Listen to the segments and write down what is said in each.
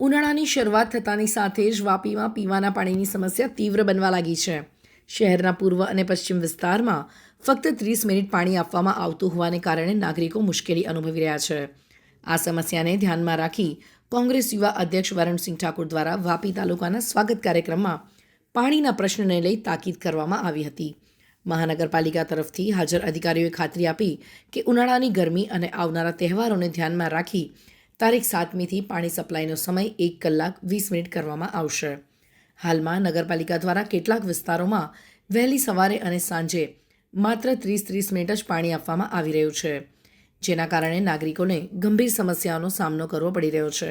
ઉનાળાની શરૂઆત થતાની સાથે જ વાપીમાં પીવાના પાણીની સમસ્યા તીવ્ર બનવા લાગી છે. શહેરના પૂર્વ અને પશ્ચિમ વિસ્તારમાં ફક્ત ત્રીસ મિનિટ પાણી આપવામાં આવતું હોવાને કારણે નાગરિકો મુશ્કેલી અનુભવી રહ્યા છે. આ સમસ્યાને ધ્યાનમાં રાખી કોંગ્રેસ યુવા અધ્યક્ષ વરુણસિંહ ઠાકુર દ્વારા વાપી તાલુકાના સ્વાગત કાર્યક્રમમાં પાણીના પ્રશ્નને લઈ તાકીદ કરવામાં આવી હતી. મહાનગરપાલિકા તરફથી હાજર અધિકારીઓએ ખાતરી આપી કે ઉનાળાની ગરમી અને આવનારા તહેવારોને ધ્યાનમાં રાખી તારીખ સાતમીથી પાણી સપ્લાયનો સમય એક કલાક વીસ મિનિટ કરવામાં આવશે. હાલમાં નગરપાલિકા દ્વારા કેટલાક વિસ્તારોમાં વહેલી સવારે અને સાંજે માત્ર ત્રીસ ત્રીસ મિનિટ જ પાણી આપવામાં આવી રહ્યું છે, જેના કારણે નાગરિકોને ગંભીર સમસ્યાઓનો સામનો કરવો પડી રહ્યો છે.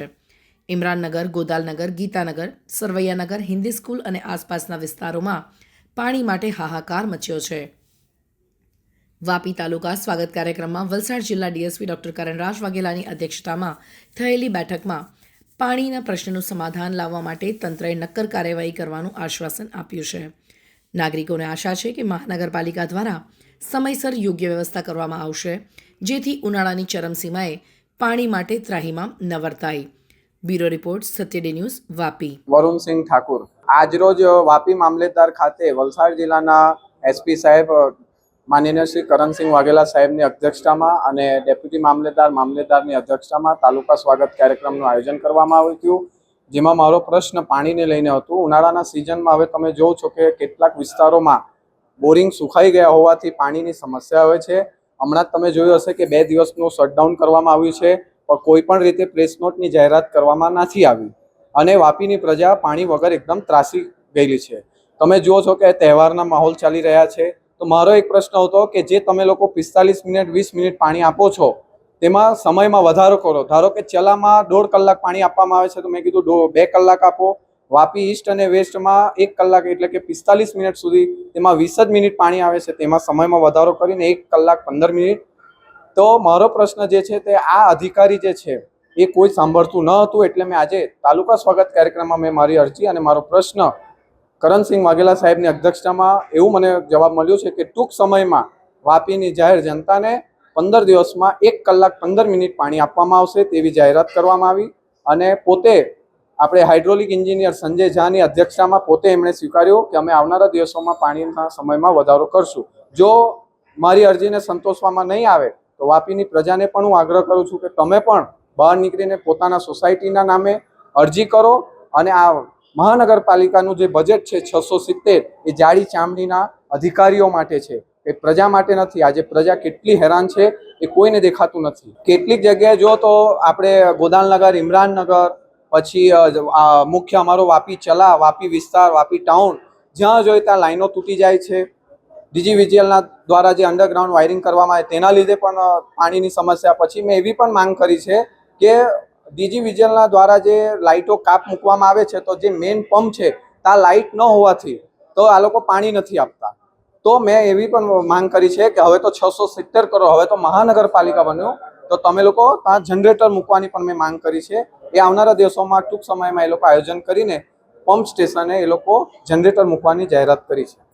ઇમરાનનગર, ગોદાલનગર, ગીતાનગર, સરવૈયાનગર હિન્દી સ્કૂલ અને આસપાસના વિસ્તારોમાં પાણી માટે હાહાકાર મચ્યો છે. વાપી તાલુકા સ્વાગત કાર્યક્રમમાં વલસાડ જિલ્લા ડીએસપી ડોક્ટર કરણરાજ વાઘેલાની અધ્યક્ષતામાં થયેલી બેઠકમાં પાણીના પ્રશ્નનું સમાધાન લાવવા માટે તંત્રએ નક્કર કાર્યવાહી કરવાનું આશ્વાસન આપ્યું છે. નાગરિકોને આશા છે કે મહાનગરપાલિકા દ્વારા સમયસર યોગ્ય વ્યવસ્થા કરવામાં આવશે, જેથી ઉનાળાની ચરમસીમાએ પાણી માટે ત્રાહીમામ ન વર્તાય. Bureau report Satya day news, Vapi. Varunsinh Thakur. આજરોજ વાપી મામલેદાર ખાતે વલસાડ જિલ્લાના એસપી સાહેબ માનનીય શ્રી કરણસિંહ વાઘેલા સાહેબની અધ્યક્ષતામાં અને ડેપ્યુટી મામલેદાર મામલેદારની અધ્યક્ષતામાં તાલુકા સ્વાગત કાર્યક્રમનું આયોજન કરવામાં આવ્યું હતું. જેમાં મારો પ્રશ્ન પાણીને લઈને હતું. ઉનાળાના સિઝનમાં હવે તમે જોવો છો કે કેટલાક વિસ્તારોમાં બોરિંગ સુખાઈ ગયા હોવાથી પાણીની સમસ્યા હોય છે. હમણાં તમે જોયું હશે કે બે દિવસનું શટડાઉન કરવામાં આવ્યું છે, પણ કોઈ પણ રીતે પ્રેસ નોટની જાહેરાત કરવામાં નથી આવી. અને વાપીની પ્રજા પાણી વગર એકદમ ત્રાસી ગયેલી છે. તમે જુઓ છો કે તહેવારના માહોલ ચાલી રહ્યા છે. તો મારો એક પ્રશ્ન હતો કે જે તમે લોકો પિસ્તાલીસ મિનિટ, વીસ મિનિટ પાણી આપો છો, તેમાં સમયમાં વધારો કરો. ધારો કે ચલામાં દોઢ કલાક પાણી આપવામાં આવે છે, તો મેં કીધું બે કલાક આપો. વાપી ઈસ્ટ અને વેસ્ટમાં એક કલાક, એટલે કે પિસ્તાલીસ મિનિટ સુધી તેમાં વીસ જ મિનિટ પાણી આવે છે, તેમાં સમયમાં વધારો કરીને એક કલાક પંદર મિનિટ. તો મારો પ્રશ્ન જે છે તે આ અધિકારી જે છે, એ કોઈ સાંભળતું ન હતું, એટલે મેં આજે તાલુકા સ્વાગત કાર્યક્રમમાં મેં મારી અરજી અને મારો પ્રશ્ન કરણસિંહ વાઘેલા સાહેબની અધ્યક્ષતામાં એવું મને જવાબ મળ્યો છે કે ટૂંક સમયમાં વાપીની જાહેર જનતાને પંદર દિવસમાં એક કલાક પંદર મિનિટ પાણી આપવામાં આવશે તેવી જાહેરાત કરવામાં આવી અને પોતે આપણે હાઇડ્રોલિક એન્જિનિયર સંજય ઝાની અધ્યક્ષતામાં પોતે એમણે સ્વીકાર્યું કે અમે આવનારા દિવસોમાં પાણીના સમયમાં વધારો કરશું. જો મારી અરજીને સંતોષવામાં નહીં આવે, તો વાપીની પ્રજાને પણ હું આગ્રહ કરું છું કે તમે પણ બહાર નીકળીને પોતાના સોસાયટીના નામે અરજી કરો અને આ મહાનગરપાલિકાનું જે બજેટ છે છસો સિત્તેર, એ જાડી ચામડીના અધિકારીઓ માટે છે. એ પ્રજા માટે નથી. આજે પ્રજા કેટલી હેરાન છે એ કોઈને દેખાતું નથી. કેટલીક જગ્યાએ જો તો આપણે ગોદાલનગર ઇમરાનનગર, પછી મુખ્ય અમારો વાપી ચલા, વાપી વિસ્તાર, વાપી ટાઉન, જ્યાં જોઈએ ત્યાં લાઈનો તૂટી જાય છે. ડીજીવીજીએલના દ્વારા જે અંડરગ્રાઉન્ડ વાયરિંગ કરવામાં આવે, તેના લીધે પણ પાણીની સમસ્યા. પછી મેં એવી પણ માંગ કરી છે કે ડીજીવીજીએલના દ્વારા જે લાઇટો કાપ મૂકવામાં આવે છે, તો જે મેઇન પંપ છે ત્યાં લાઇટ ન હોવાથી, તો આ લોકો પાણી નથી આપતા. તો મેં એવી પણ માંગ કરી છે કે હવે તો છસો સિત્તેર કરો હવે તો મહાનગરપાલિકા બન્યું, તો તમે લોકો ત્યાં જનરેટર મૂકવાની પણ મેં માંગ કરી છે. એ આવનારા દિવસોમાં ટૂંક સમયમાં એ લોકો આયોજન કરીને પંપ સ્ટેશને એ લોકો જનરેટર મૂકવાની જાહેરાત કરી છે.